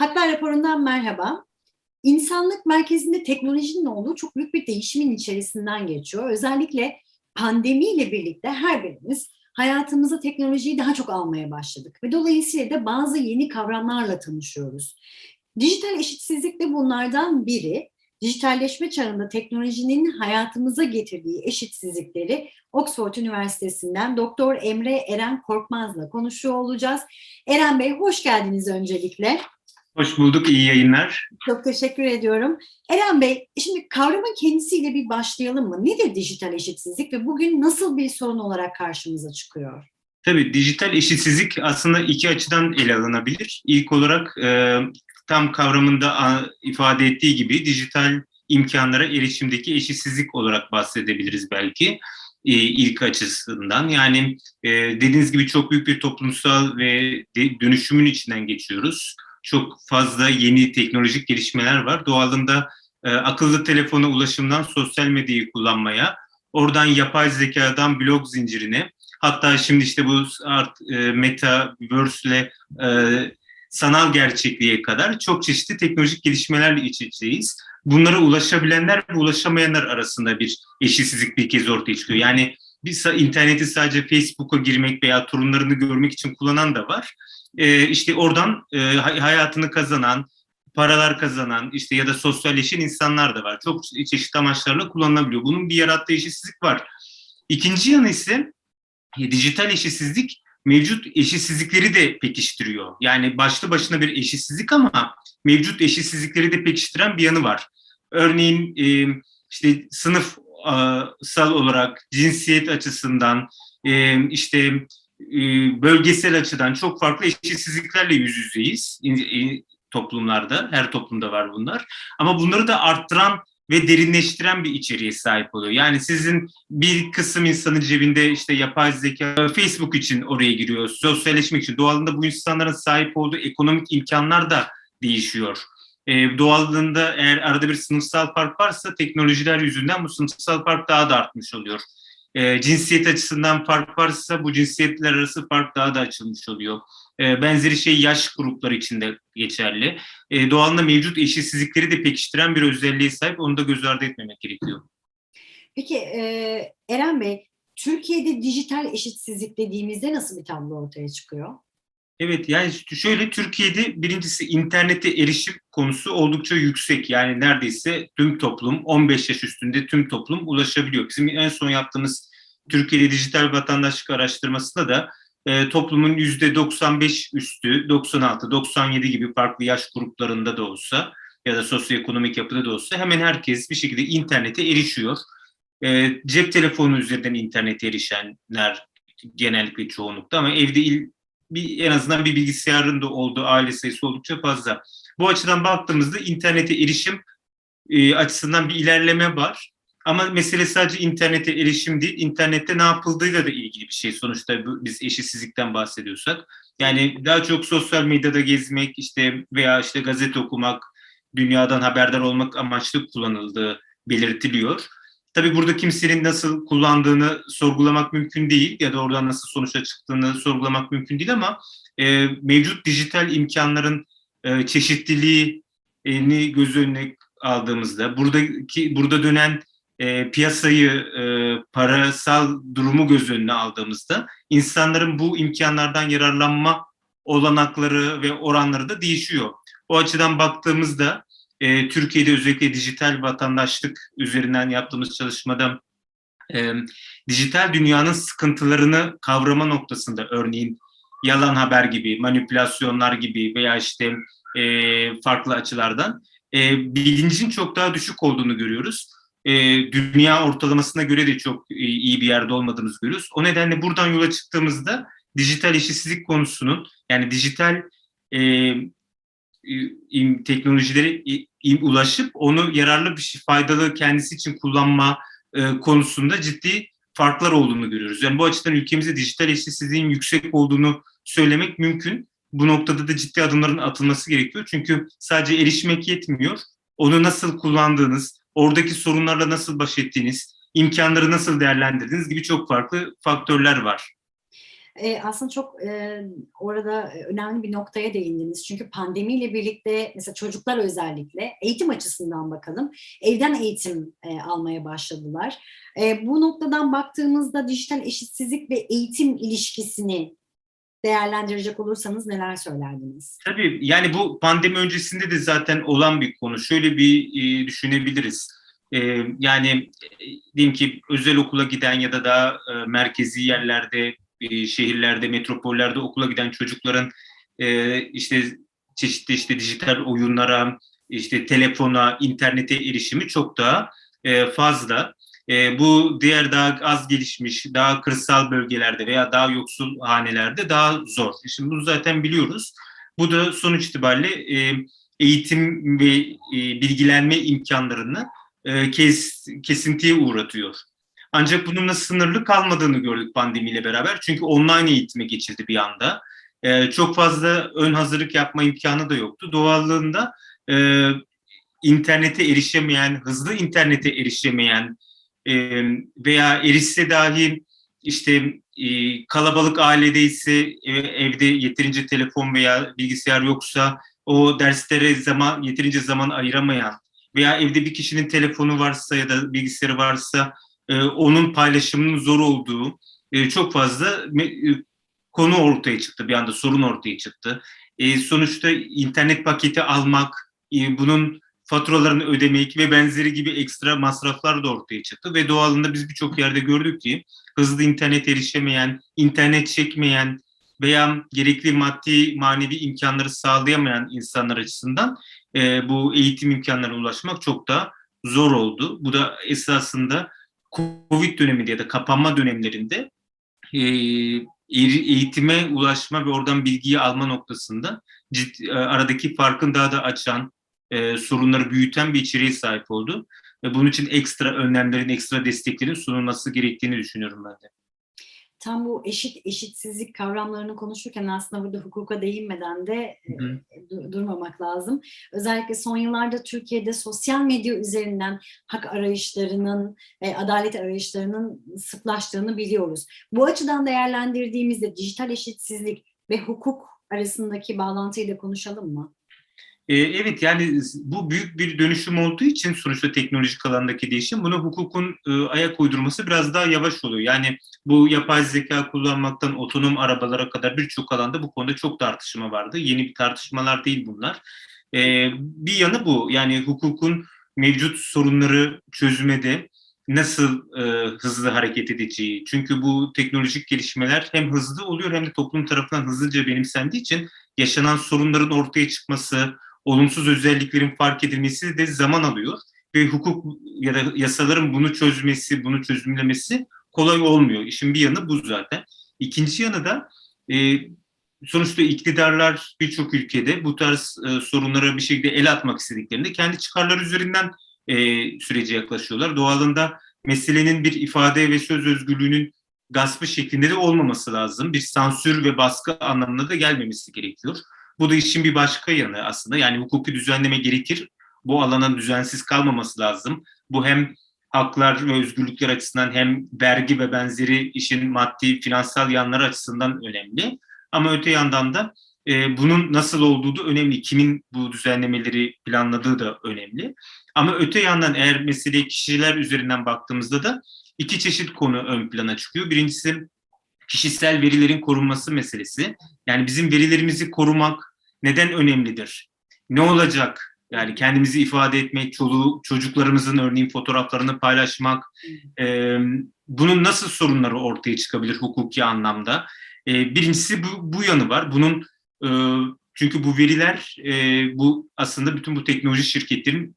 Hatlar raporundan merhaba. İnsanlık merkezinde teknolojinin olduğu çok büyük bir değişimin içerisinden geçiyor. Özellikle pandemiyle birlikte her birimiz hayatımıza teknolojiyi daha çok almaya başladık. Ve dolayısıyla da bazı yeni kavramlarla tanışıyoruz. Dijital eşitsizlik de bunlardan biri. Dijitalleşme çağında teknolojinin hayatımıza getirdiği eşitsizlikleri Oxford Üniversitesi'nden Doktor Emre Eren Korkmaz'la konuşuyor olacağız. Eren Bey hoş geldiniz öncelikle. Hoş bulduk, iyi yayınlar. Çok teşekkür ediyorum. Eren Bey, şimdi kavramın kendisiyle bir başlayalım mı? Nedir dijital eşitsizlik ve bugün nasıl bir sorun olarak karşımıza çıkıyor? Tabii dijital eşitsizlik aslında iki açıdan ele alınabilir. İlk olarak e, tam kavramında ifade ettiği gibi dijital imkanlara erişimdeki eşitsizlik olarak bahsedebiliriz belki e, ilk açısından. Yani e, dediğiniz gibi çok büyük bir toplumsal ve de, dönüşümün içinden geçiyoruz. Çok fazla yeni teknolojik gelişmeler var. Doğalında e, akıllı telefona ulaşımdan sosyal medyayı kullanmaya, oradan yapay zekadan blog zincirine, hatta şimdi işte bu art, e, metaverse ile e, sanal gerçekliğe kadar çok çeşitli teknolojik gelişmelerle iç içeyiz. Bunlara ulaşabilenler ve ulaşamayanlar arasında bir eşitsizlik bir kez ortaya çıkıyor. Yani biz interneti sadece Facebook'a girmek veya torunlarını görmek için kullanan da var. Ee, işte oradan e, hayatını kazanan, paralar kazanan işte ya da sosyalleşen insanlar da var. Çok çeşitli amaçlarla kullanılabiliyor. Bunun bir yarattığı eşitsizlik var. İkinci yanı ise e, dijital eşitsizlik mevcut eşitsizlikleri de pekiştiriyor. Yani başlı başına bir eşitsizlik ama mevcut eşitsizlikleri de pekiştiren bir yanı var. Örneğin e, işte sınıfsal olarak, cinsiyet açısından, e, işte e, bölgesel açıdan çok farklı eşitsizliklerle yüz yüzeyiz toplumlarda. Her toplumda var bunlar. Ama bunları da arttıran ve derinleştiren bir içeriğe sahip oluyor. Yani sizin bir kısım insanın cebinde işte yapay zeka, Facebook için oraya giriyor, sosyalleşmek için. Doğalında bu insanların sahip olduğu ekonomik imkanlar da değişiyor. E, doğalında eğer arada bir sınıfsal fark varsa teknolojiler yüzünden bu sınıfsal fark daha da artmış oluyor. E, cinsiyet açısından fark varsa bu cinsiyetler arası fark daha da açılmış oluyor. E, benzeri şey yaş grupları için de geçerli. E, doğalında mevcut eşitsizlikleri de pekiştiren bir özelliğe sahip. Onu da göz ardı etmemek gerekiyor. Peki e, Eren Bey, Türkiye'de dijital eşitsizlik dediğimizde nasıl bir tablo ortaya çıkıyor? Evet yani şöyle Türkiye'de birincisi internete erişim konusu oldukça yüksek. Yani neredeyse tüm toplum 15 yaş üstünde tüm toplum ulaşabiliyor. Bizim en son yaptığımız Türkiye'de dijital vatandaşlık araştırmasında da e, toplumun %95 üstü, 96, 97 gibi farklı yaş gruplarında da olsa ya da sosyoekonomik yapıda da olsa hemen herkes bir şekilde internete erişiyor. E, cep telefonu üzerinden internete erişenler genellikle çoğunlukta ama evde il, bir, en azından bir bilgisayarın da olduğu aile sayısı oldukça fazla. Bu açıdan baktığımızda internete erişim e, açısından bir ilerleme var. Ama mesele sadece internete erişim değil, internette ne yapıldığıyla da ilgili bir şey. Sonuçta biz eşitsizlikten bahsediyorsak. Yani daha çok sosyal medyada gezmek işte veya işte gazete okumak, dünyadan haberdar olmak amaçlı kullanıldığı belirtiliyor. Tabii burada kimsenin nasıl kullandığını sorgulamak mümkün değil ya da oradan nasıl sonuçta çıktığını sorgulamak mümkün değil ama e, mevcut dijital imkanların e, çeşitliliğini göz önüne aldığımızda buradaki burada dönen e, piyasayı e, parasal durumu göz önüne aldığımızda insanların bu imkanlardan yararlanma olanakları ve oranları da değişiyor. O açıdan baktığımızda e, Türkiye'de özellikle dijital vatandaşlık üzerinden yaptığımız çalışmada e, dijital dünyanın sıkıntılarını kavrama noktasında örneğin yalan haber gibi, manipülasyonlar gibi veya işte e, farklı açılardan e, bilincin çok daha düşük olduğunu görüyoruz. E, dünya ortalamasına göre de çok iyi bir yerde olmadığımızı görüyoruz. O nedenle buradan yola çıktığımızda dijital eşitsizlik konusunun yani dijital e, teknolojileri ulaşıp onu yararlı bir şey, faydalı kendisi için kullanma e, konusunda ciddi farklar olduğunu görüyoruz. Yani bu açıdan ülkemizde dijital eşitsizliğin yüksek olduğunu söylemek mümkün. Bu noktada da ciddi adımların atılması gerekiyor. Çünkü sadece erişmek yetmiyor. Onu nasıl kullandığınız, oradaki sorunlarla nasıl baş ettiğiniz, imkanları nasıl değerlendirdiğiniz gibi çok farklı faktörler var. E, aslında çok e, orada önemli bir noktaya değindiniz. Çünkü pandemiyle birlikte mesela çocuklar özellikle eğitim açısından bakalım. Evden eğitim e, almaya başladılar. E, bu noktadan baktığımızda dijital eşitsizlik ve eğitim ilişkisini değerlendirecek olursanız neler söylerdiniz? Tabii yani bu pandemi öncesinde de zaten olan bir konu. Şöyle bir e, düşünebiliriz. E, yani e, diyelim ki özel okula giden ya da daha e, merkezi yerlerde, e, şehirlerde, metropollerde okula giden çocukların e, işte çeşitli işte dijital oyunlara, işte telefona, internete erişimi çok daha e, fazla. Bu diğer daha az gelişmiş, daha kırsal bölgelerde veya daha yoksul hanelerde daha zor. Şimdi bunu zaten biliyoruz. Bu da sonuç itibariyle eğitim ve e, bilgilenme imkanlarını kes, kesintiye uğratıyor. Ancak bununla sınırlı kalmadığını gördük pandemiyle beraber. Çünkü online eğitime geçildi bir anda. E, çok fazla ön hazırlık yapma imkanı da yoktu. Doğallığında e, internete erişemeyen, hızlı internete erişemeyen e, veya erişse dahi işte e, kalabalık ailedeyse e, evde yeterince telefon veya bilgisayar yoksa o derslere zaman yeterince zaman ayıramayan veya evde bir kişinin telefonu varsa ya da bilgisayarı varsa e, onun paylaşımının zor olduğu e, çok fazla e, konu ortaya çıktı bir anda sorun ortaya çıktı. Sonuçta internet paketi almak, bunun faturalarını ödemek ve benzeri gibi ekstra masraflar da ortaya çıktı ve doğalında biz birçok yerde gördük ki hızlı internet erişemeyen, internet çekmeyen veya gerekli maddi manevi imkanları sağlayamayan insanlar açısından bu eğitim imkanlarına ulaşmak çok daha zor oldu. Bu da esasında Covid döneminde ya da kapanma dönemlerinde e, eğitime ulaşma ve oradan bilgiyi alma noktasında ciddi, aradaki farkın daha da açan, e, sorunları büyüten bir içeriğe sahip oldu. Ve bunun için ekstra önlemlerin, ekstra desteklerin sunulması gerektiğini düşünüyorum ben de. Tam bu eşit eşitsizlik kavramlarını konuşurken aslında burada hukuka değinmeden de hı hı. E, durmamak lazım. Özellikle son yıllarda Türkiye'de sosyal medya üzerinden hak arayışlarının ve adalet arayışlarının sıklaştığını biliyoruz. Bu açıdan değerlendirdiğimizde dijital eşitsizlik ve hukuk arasındaki bağlantıyı da konuşalım mı? Ee, evet yani bu büyük bir dönüşüm olduğu için sonuçta teknolojik alandaki değişim buna hukukun e, ayak uydurması biraz daha yavaş oluyor. Yani bu yapay zeka kullanmaktan otonom arabalara kadar birçok alanda bu konuda çok tartışma vardı. Yeni bir tartışmalar değil bunlar. Ee, bir yanı bu yani hukukun mevcut sorunları çözmede nasıl e, hızlı hareket edeceği. Çünkü bu teknolojik gelişmeler hem hızlı oluyor hem de toplum tarafından hızlıca benimsendiği için yaşanan sorunların ortaya çıkması, olumsuz özelliklerin fark edilmesi de zaman alıyor ve hukuk ya da yasaların bunu çözmesi, bunu çözümlemesi kolay olmuyor. İşin bir yanı bu zaten. İkinci yanı da e, sonuçta iktidarlar birçok ülkede bu tarz e, sorunlara bir şekilde el atmak istediklerinde kendi çıkarları üzerinden e, sürece yaklaşıyorlar. Doğalında meselenin bir ifade ve söz özgürlüğünün gaspı şeklinde de olmaması lazım. Bir sansür ve baskı anlamına da gelmemesi gerekiyor. Bu da işin bir başka yanı aslında. Yani hukuki düzenleme gerekir. Bu alanın düzensiz kalmaması lazım. Bu hem haklar ve özgürlükler açısından hem vergi ve benzeri işin maddi, finansal yanları açısından önemli. Ama öte yandan da e, bunun nasıl olduğu da önemli. Kimin bu düzenlemeleri planladığı da önemli. Ama öte yandan eğer mesele kişiler üzerinden baktığımızda da iki çeşit konu ön plana çıkıyor. Birincisi kişisel verilerin korunması meselesi. Yani bizim verilerimizi korumak neden önemlidir? Ne olacak? Yani kendimizi ifade etmek, çoluğu, çocuklarımızın örneğin fotoğraflarını paylaşmak, e, bunun nasıl sorunları ortaya çıkabilir hukuki anlamda? E, birincisi bu, bu yanı var. Bunun e, çünkü bu veriler, e, bu aslında bütün bu teknoloji şirketlerin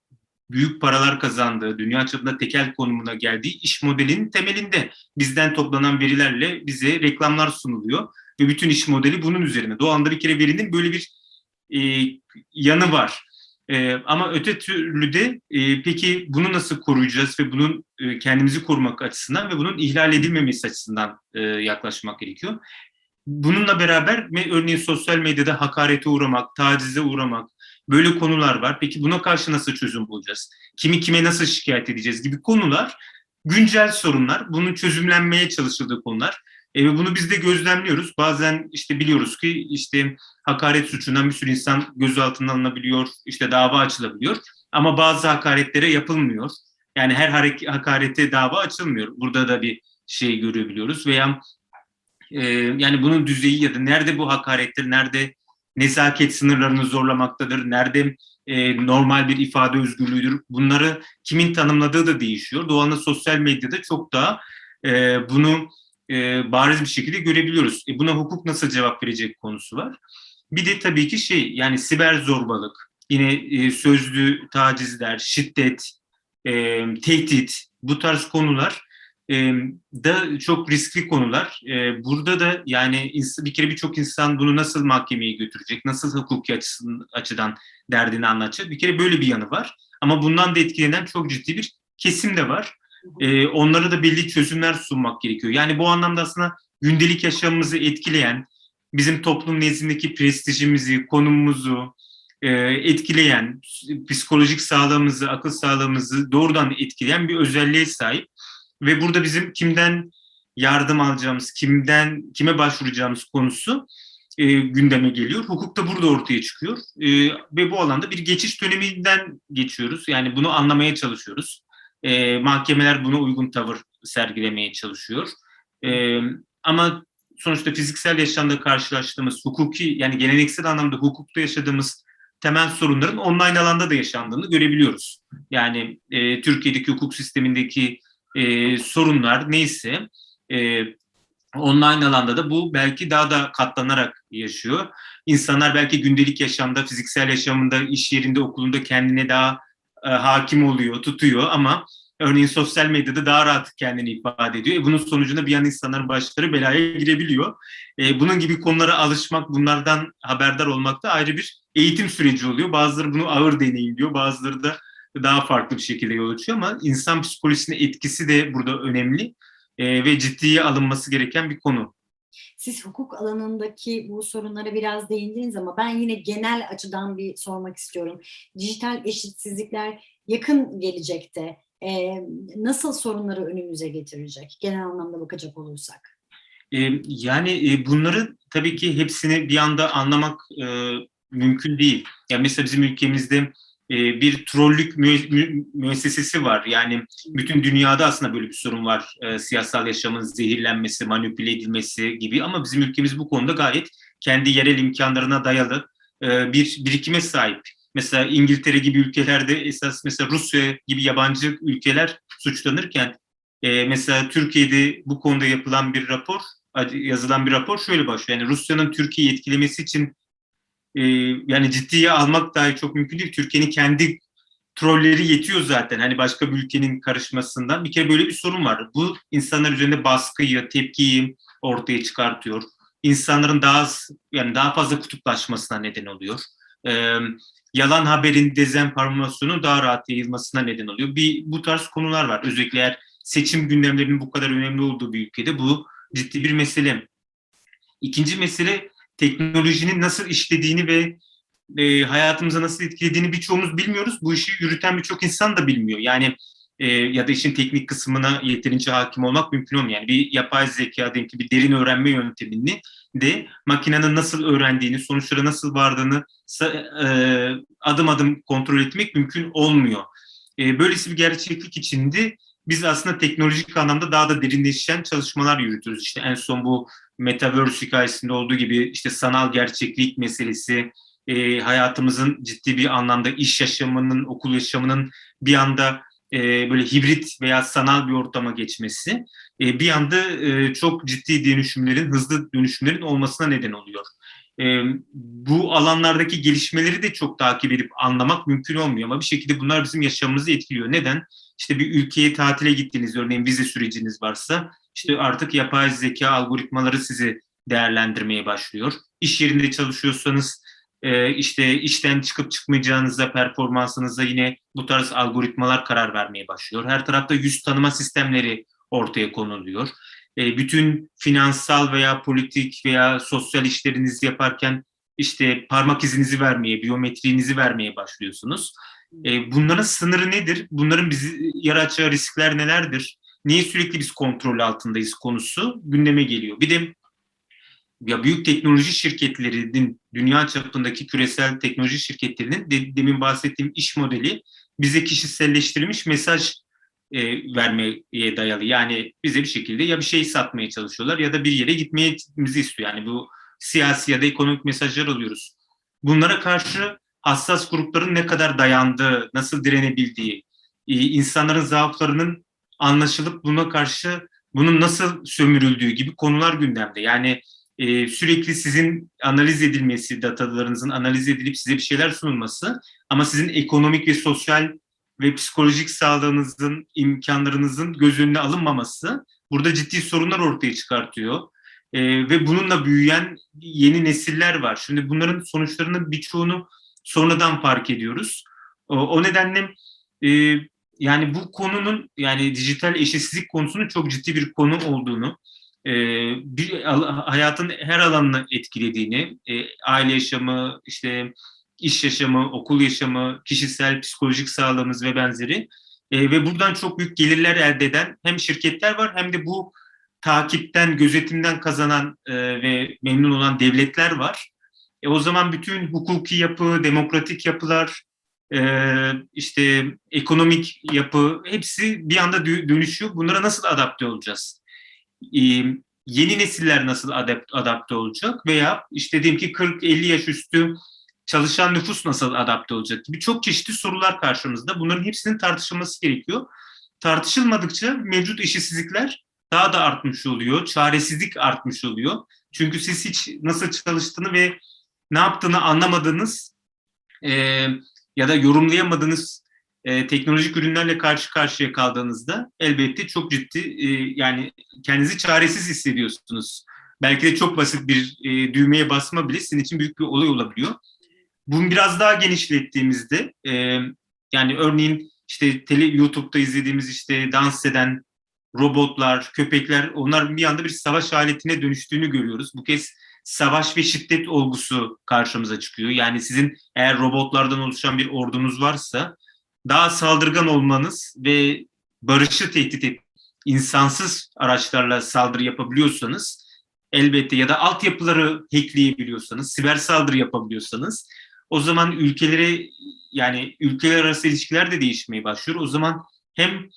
büyük paralar kazandığı, dünya çapında tekel konumuna geldiği iş modelinin temelinde bizden toplanan verilerle bize reklamlar sunuluyor ve bütün iş modeli bunun üzerine. Doğanda bir kere verinin böyle bir e, yanı var. E, ama öte türlü de e, peki bunu nasıl koruyacağız ve bunun e, kendimizi korumak açısından ve bunun ihlal edilmemesi açısından e, yaklaşmak gerekiyor. Bununla beraber örneğin sosyal medyada hakarete uğramak, tacize uğramak böyle konular var. Peki buna karşı nasıl çözüm bulacağız? Kimi kime nasıl şikayet edeceğiz gibi konular güncel sorunlar. Bunun çözümlenmeye çalışıldığı konular. E, ve bunu biz de gözlemliyoruz. Bazen işte biliyoruz ki işte hakaret suçundan bir sürü insan gözaltına alınabiliyor, işte dava açılabiliyor. Ama bazı hakaretlere yapılmıyor. Yani her hakarete dava açılmıyor. Burada da bir şey görebiliyoruz. Veya e, yani bunun düzeyi ya da nerede bu hakarettir, nerede nezaket sınırlarını zorlamaktadır, nerede e, normal bir ifade özgürlüğüdür. Bunları kimin tanımladığı da değişiyor. Doğal sosyal medyada çok daha e, bunu e, bariz bir şekilde görebiliyoruz. E, buna hukuk nasıl cevap verecek konusu var. Bir de tabii ki şey yani siber zorbalık, yine e, sözlü tacizler, şiddet, e, tehdit bu tarz konular e, da çok riskli konular. E, burada da yani bir kere birçok insan bunu nasıl mahkemeye götürecek, nasıl hukuki açısın, açıdan derdini anlatacak. Bir kere böyle bir yanı var. Ama bundan da etkilenen çok ciddi bir kesim de var. E, onlara da belli çözümler sunmak gerekiyor. Yani bu anlamda aslında gündelik yaşamımızı etkileyen, bizim toplum nezdindeki prestijimizi, konumumuzu e, etkileyen, psikolojik sağlığımızı, akıl sağlığımızı doğrudan etkileyen bir özelliğe sahip. Ve burada bizim kimden yardım alacağımız, kimden kime başvuracağımız konusu e, gündeme geliyor. Hukuk da burada ortaya çıkıyor. E, ve bu alanda bir geçiş döneminden geçiyoruz. Yani bunu anlamaya çalışıyoruz. E, mahkemeler buna uygun tavır sergilemeye çalışıyor. E, ama sonuçta fiziksel yaşamda karşılaştığımız hukuki yani geleneksel anlamda hukukta yaşadığımız temel sorunların online alanda da yaşandığını görebiliyoruz. Yani e, Türkiye'deki hukuk sistemindeki e, sorunlar neyse e, online alanda da bu belki daha da katlanarak yaşıyor. İnsanlar belki gündelik yaşamda, fiziksel yaşamında, iş yerinde, okulunda kendine daha e, hakim oluyor, tutuyor ama örneğin sosyal medyada daha rahat kendini ifade ediyor. E, bunun sonucunda bir yan insanların başları belaya girebiliyor. E, bunun gibi konulara alışmak, bunlardan haberdar olmak da ayrı bir eğitim süreci oluyor. Bazıları bunu ağır deneyimliyor, bazıları da daha farklı bir şekilde yol açıyor ama insan psikolojisine etkisi de burada önemli e, ve ciddiye alınması gereken bir konu. Siz hukuk alanındaki bu sorunlara biraz değindiniz ama ben yine genel açıdan bir sormak istiyorum. Dijital eşitsizlikler yakın gelecekte e, nasıl sorunları önümüze getirecek genel anlamda bakacak olursak? E, yani e, bunları tabii ki hepsini bir anda anlamak e, mümkün değil. Yani mesela bizim ülkemizde e, bir trollük müe- mü- müessesesi var. Yani bütün dünyada aslında böyle bir sorun var. E, siyasal yaşamın zehirlenmesi, manipüle edilmesi gibi ama bizim ülkemiz bu konuda gayet kendi yerel imkanlarına dayalı e, bir birikime sahip. Mesela İngiltere gibi ülkelerde esas mesela Rusya gibi yabancı ülkeler suçlanırken e, mesela Türkiye'de bu konuda yapılan bir rapor, yazılan bir rapor şöyle başlıyor. Yani Rusya'nın Türkiye'yi etkilemesi için e, yani ciddiye almak dahi çok mümkün değil. Türkiye'nin kendi trolleri yetiyor zaten. Hani başka bir ülkenin karışmasından. Bir kere böyle bir sorun var. Bu insanlar üzerinde baskıyı, tepkiyi ortaya çıkartıyor. İnsanların daha az, yani daha fazla kutuplaşmasına neden oluyor. Ee, yalan haberin dezenformasyonun daha rahat yayılmasına neden oluyor. Bir bu tarz konular var. Özellikle eğer seçim gündemlerinin bu kadar önemli olduğu bir ülkede bu ciddi bir mesele. İkinci mesele teknolojinin nasıl işlediğini ve e, hayatımıza nasıl etkilediğini birçoğumuz bilmiyoruz. Bu işi yürüten birçok insan da bilmiyor. Yani e, ya da işin teknik kısmına yeterince hakim olmak mümkün olmuyor. Yani bir yapay zeka diyelim ki bir derin öğrenme yöntemini de makinenin nasıl öğrendiğini, sonuçlara nasıl vardığını e, adım adım kontrol etmek mümkün olmuyor. E, böylesi bir gerçeklik içinde biz aslında teknolojik anlamda daha da derinleşen çalışmalar yürütüyoruz. İşte en son bu Metaverse hikayesinde olduğu gibi işte sanal gerçeklik meselesi, e, hayatımızın ciddi bir anlamda iş yaşamının, okul yaşamının bir anda e, böyle hibrit veya sanal bir ortama geçmesi e, bir anda e, çok ciddi dönüşümlerin, hızlı dönüşümlerin olmasına neden oluyor. E, bu alanlardaki gelişmeleri de çok takip edip anlamak mümkün olmuyor ama bir şekilde bunlar bizim yaşamımızı etkiliyor. Neden? İşte bir ülkeye tatile gittiniz, örneğin vize süreciniz varsa işte artık yapay zeka algoritmaları sizi değerlendirmeye başlıyor. İş yerinde çalışıyorsanız işte işten çıkıp çıkmayacağınıza, performansınıza yine bu tarz algoritmalar karar vermeye başlıyor. Her tarafta yüz tanıma sistemleri ortaya konuluyor. Bütün finansal veya politik veya sosyal işlerinizi yaparken işte parmak izinizi vermeye, biyometriğinizi vermeye başlıyorsunuz. Bunların sınırı nedir? Bunların bizi yaratacağı riskler nelerdir? niye sürekli biz kontrol altındayız konusu gündeme geliyor. Bir de ya büyük teknoloji şirketlerinin dünya çapındaki küresel teknoloji şirketlerinin de, demin bahsettiğim iş modeli bize kişiselleştirilmiş mesaj e, vermeye dayalı. Yani bize bir şekilde ya bir şey satmaya çalışıyorlar ya da bir yere gitmemizi istiyor. Yani bu siyasi ya da ekonomik mesajlar alıyoruz. Bunlara karşı hassas grupların ne kadar dayandığı, nasıl direnebildiği, e, insanların zaaflarının anlaşılıp buna karşı bunun nasıl sömürüldüğü gibi konular gündemde. Yani e, sürekli sizin analiz edilmesi, datalarınızın analiz edilip size bir şeyler sunulması ama sizin ekonomik ve sosyal ve psikolojik sağlığınızın, imkanlarınızın göz önüne alınmaması burada ciddi sorunlar ortaya çıkartıyor. E, ve bununla büyüyen yeni nesiller var. Şimdi bunların sonuçlarının birçoğunu sonradan fark ediyoruz. O, nedenle e, yani bu konunun yani dijital eşitsizlik konusunun çok ciddi bir konu olduğunu, e, bir hayatın her alanını etkilediğini, e, aile yaşamı, işte iş yaşamı, okul yaşamı, kişisel psikolojik sağlığımız ve benzeri ve buradan çok büyük gelirler elde eden hem şirketler var hem de bu takipten, gözetimden kazanan e, ve memnun olan devletler var. E, o zaman bütün hukuki yapı, demokratik yapılar, e, işte ekonomik yapı hepsi bir anda dönüşüyor. Bunlara nasıl adapte olacağız? E, yeni nesiller nasıl adapte, olacak? Veya işte diyelim ki 40-50 yaş üstü çalışan nüfus nasıl adapte olacak gibi çok çeşitli sorular karşımızda. Bunların hepsinin tartışılması gerekiyor. Tartışılmadıkça mevcut eşitsizlikler daha da artmış oluyor. Çaresizlik artmış oluyor. Çünkü siz hiç nasıl çalıştığını ve ne yaptığını anlamadığınız e, ya da yorumlayamadığınız e, teknolojik ürünlerle karşı karşıya kaldığınızda elbette çok ciddi e, yani kendinizi çaresiz hissediyorsunuz. Belki de çok basit bir e, düğmeye basma bile sizin için büyük bir olay olabiliyor. Bunu biraz daha genişlettiğimizde e, yani örneğin işte tele, YouTube'da izlediğimiz işte dans eden robotlar, köpekler onlar bir anda bir savaş aletine dönüştüğünü görüyoruz. Bu kez savaş ve şiddet olgusu karşımıza çıkıyor. Yani sizin eğer robotlardan oluşan bir ordunuz varsa daha saldırgan olmanız ve barışı tehdit et, insansız araçlarla saldırı yapabiliyorsanız elbette ya da altyapıları hackleyebiliyorsanız, siber saldırı yapabiliyorsanız o zaman ülkeleri yani ülkeler arası ilişkiler de değişmeye başlıyor. O zaman hem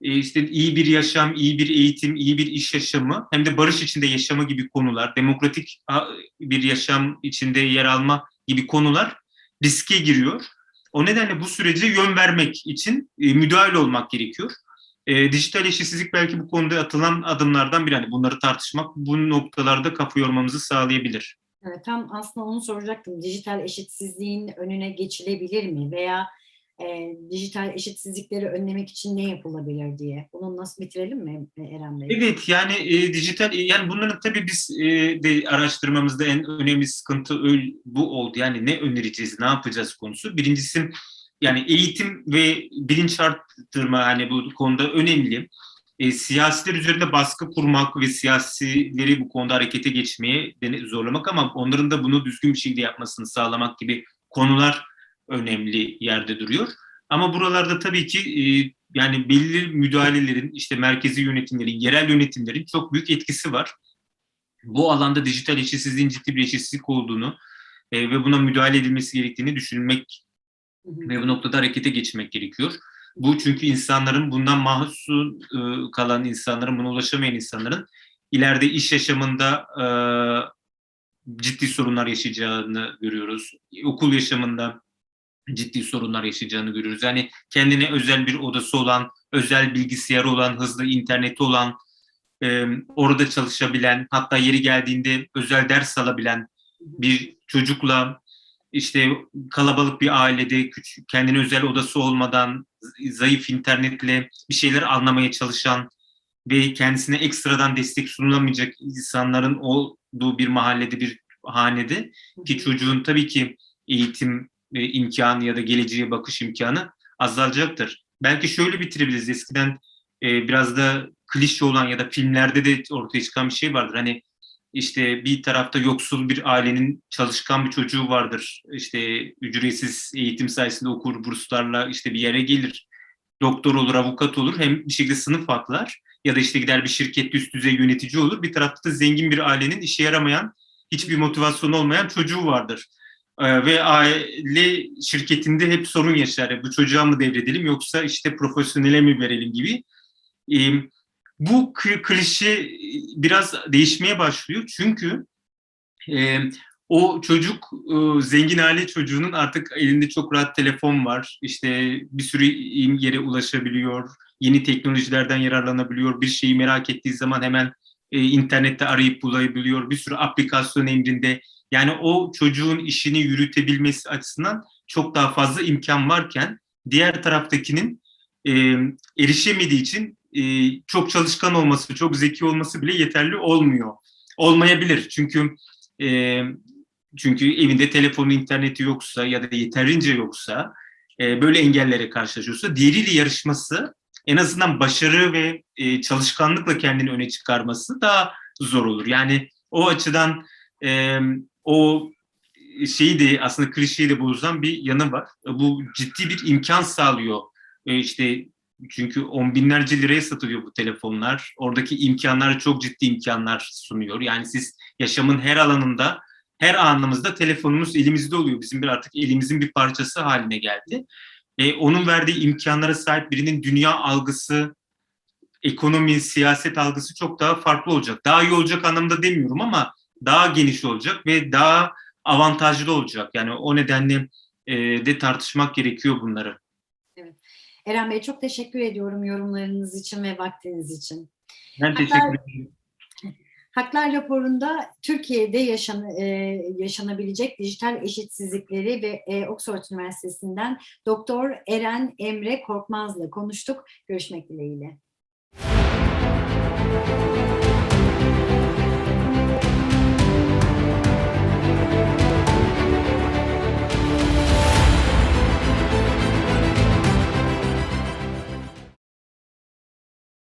işte iyi bir yaşam, iyi bir eğitim, iyi bir iş yaşamı hem de barış içinde yaşama gibi konular, demokratik bir yaşam içinde yer alma gibi konular riske giriyor. O nedenle bu sürece yön vermek için e, müdahale olmak gerekiyor. E, dijital eşitsizlik belki bu konuda atılan adımlardan biri. Hani bunları tartışmak bu noktalarda kafa yormamızı sağlayabilir. Evet, tam aslında onu soracaktım. Dijital eşitsizliğin önüne geçilebilir mi? Veya e, dijital eşitsizlikleri önlemek için ne yapılabilir diye. Bunu nasıl bitirelim mi e, Eren Bey? Evet yani e, dijital yani bunların tabii biz e, de araştırmamızda en önemli sıkıntı bu oldu. Yani ne önereceğiz, ne yapacağız konusu. Birincisi yani eğitim ve bilinç arttırma hani bu konuda önemli. E, siyasiler üzerinde baskı kurmak ve siyasileri bu konuda harekete geçmeye zorlamak ama onların da bunu düzgün bir şekilde yapmasını sağlamak gibi konular önemli yerde duruyor. Ama buralarda tabii ki e, yani belli müdahalelerin, işte merkezi yönetimlerin, yerel yönetimlerin çok büyük etkisi var. Bu alanda dijital eşitsizliğin ciddi bir eşitsizlik olduğunu e, ve buna müdahale edilmesi gerektiğini düşünmek ve bu noktada harekete geçmek gerekiyor. Bu çünkü insanların bundan mahzun e, kalan insanların, buna ulaşamayan insanların ileride iş yaşamında e, ciddi sorunlar yaşayacağını görüyoruz. Okul yaşamında ciddi sorunlar yaşayacağını görüyoruz. Yani kendine özel bir odası olan, özel bilgisayarı olan, hızlı interneti olan, e, orada çalışabilen, hatta yeri geldiğinde özel ders alabilen bir çocukla işte kalabalık bir ailede küçük, kendine özel odası olmadan zayıf internetle bir şeyler anlamaya çalışan ve kendisine ekstradan destek sunulamayacak insanların olduğu bir mahallede bir hanede ki çocuğun tabii ki eğitim imkanı ya da geleceğe bakış imkanı azalacaktır. Belki şöyle bitirebiliriz. Eskiden e, biraz da klişe olan ya da filmlerde de ortaya çıkan bir şey vardır. Hani işte bir tarafta yoksul bir ailenin çalışkan bir çocuğu vardır. İşte ücretsiz eğitim sayesinde okur, burslarla işte bir yere gelir. doktor olur, avukat olur hem bir şekilde sınıf atlar ya da işte gider bir şirkette üst düzey yönetici olur. Bir tarafta da zengin bir ailenin işe yaramayan, hiçbir motivasyonu olmayan çocuğu vardır. Ee, ve aile şirketinde hep sorun yaşar. Ya, Bu çocuğa mı devredelim yoksa işte profesyonele mi verelim gibi. Ee, bu klişe e, biraz değişmeye başlıyor. Çünkü e, o çocuk e, zengin aile çocuğunun artık elinde çok rahat telefon var. İşte bir sürü yere ulaşabiliyor. Yeni teknolojilerden yararlanabiliyor. Bir şeyi merak ettiği zaman hemen internette arayıp bulabiliyor. Bir sürü aplikasyon emrinde. Yani o çocuğun işini yürütebilmesi açısından çok daha fazla imkan varken diğer taraftakinin e, erişemediği için e, çok çalışkan olması, çok zeki olması bile yeterli olmuyor. Olmayabilir çünkü e, çünkü evinde telefonu, interneti yoksa ya da yeterince yoksa e, böyle engellere karşılaşıyorsa diğeriyle yarışması en azından başarı ve e, çalışkanlıkla kendini öne çıkarması daha zor olur. Yani o açıdan e, o şeyi de aslında klişeyi de bozan bir yanı var. Bu ciddi bir imkan sağlıyor. E, işte çünkü on binlerce liraya satılıyor bu telefonlar. Oradaki imkanlar çok ciddi imkanlar sunuyor. Yani siz yaşamın her alanında, her anımızda telefonumuz elimizde oluyor. Bizim bir artık elimizin bir parçası haline geldi. E, onun verdiği imkanlara sahip birinin dünya algısı, ekonomi, siyaset algısı çok daha farklı olacak. Daha iyi olacak anlamda demiyorum ama daha geniş olacak ve daha avantajlı olacak. Yani o nedenle e, de tartışmak gerekiyor bunları. Eren Bey çok teşekkür ediyorum yorumlarınız için ve vaktiniz için. Ben teşekkür ederim. Haklar raporunda Türkiye'de yaşan, e, yaşanabilecek dijital eşitsizlikleri ve e, Oxford Üniversitesi'nden Doktor Eren Emre Korkmaz'la konuştuk. Görüşmek dileğiyle.